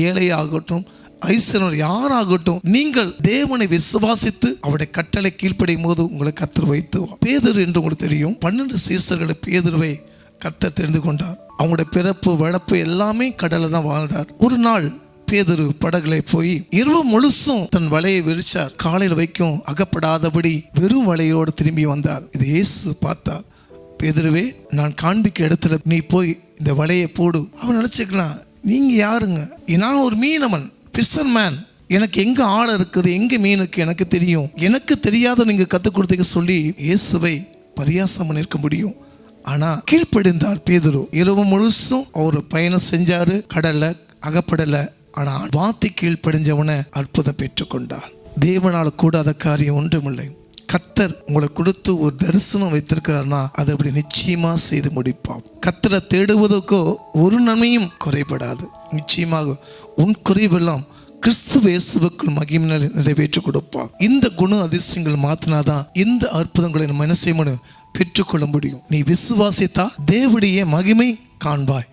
ஏழையாகட்டும் ஐஸ்வரர் யாராகட்டும் நீங்கள் தேவனை விசுவாசித்து அவருடைய கட்டளை கீழ்ப்படையும் போது உங்களை கத்தர் வைத்து பேதர் என்று உங்களுக்கு தெரியும். பன்னெண்டு சீசர்களை பேதர்வை கத்தர் தெரிந்து கொண்டார். அவங்களுடைய பிறப்பு வளர்ப்பு எல்லாமே கடலில் தான் வாழ்ந்தார். ஒரு நாள் பேதரு படகுல போய் இரவு முழுசும் தன் வலையை விரிச்சார். காலையில் வைக்கும் அகப்படாதபடி வெறும் வலையோடு திரும்பி வந்தார். இது இயேசு பார்த்தார். பேதுருவே நான் காண்பிக்க இடத்துல நீ போய் இந்த வலையை போடு. அவன் நினச்சிக்கலாம் நீங்கள் யாருங்க? நான் ஒரு மீனவன் பிஸ்ஸர் மேன் எனக்கு எங்கே ஆழம் இருக்குது எங்கே மீனுக்கு எனக்கு தெரியும். எனக்கு தெரியாத நீங்கள் கற்றுக் கொடுத்தீங்க சொல்லி இயேசுவை பரியாசம் பண்ணிருக்க முடியும். ஆனால் கீழ்ப்படிந்தார் பேதுரு. இரவு முழுசும் அவர் பயணம் செஞ்சார் கடலை அகப்படலை. ஆனால் வார்த்தை கீழ்ப்படிஞ்சவனை அற்புதம் பெற்றுக்கொண்டார். தேவனால் கூடாத காரியம் ஒன்றுமில்லை. கத்தர் உங்களை கொடுத்து ஒரு தரிசனம் வைத்திருக்கிறார்னா அதை அப்படி நிச்சயமா செய்து முடிப்பான் கத்தரை தேடுவதற்கோ ஒரு நன்மையும் குறைபடாது. நிச்சயமாக உன் குறைவெல்லாம் கிறிஸ்து இயேசுவுக்குள் மகிமை நிறைவேற்றி கொடுப்பார். இந்த குண அதிசயங்கள் மாத்தினாதான் இந்த அற்புதங்களை நம்ம என்ன பெற்றுக்கொள்ள முடியும். நீ விசுவாசித்தா தேவடைய மகிமை காண்பாய்.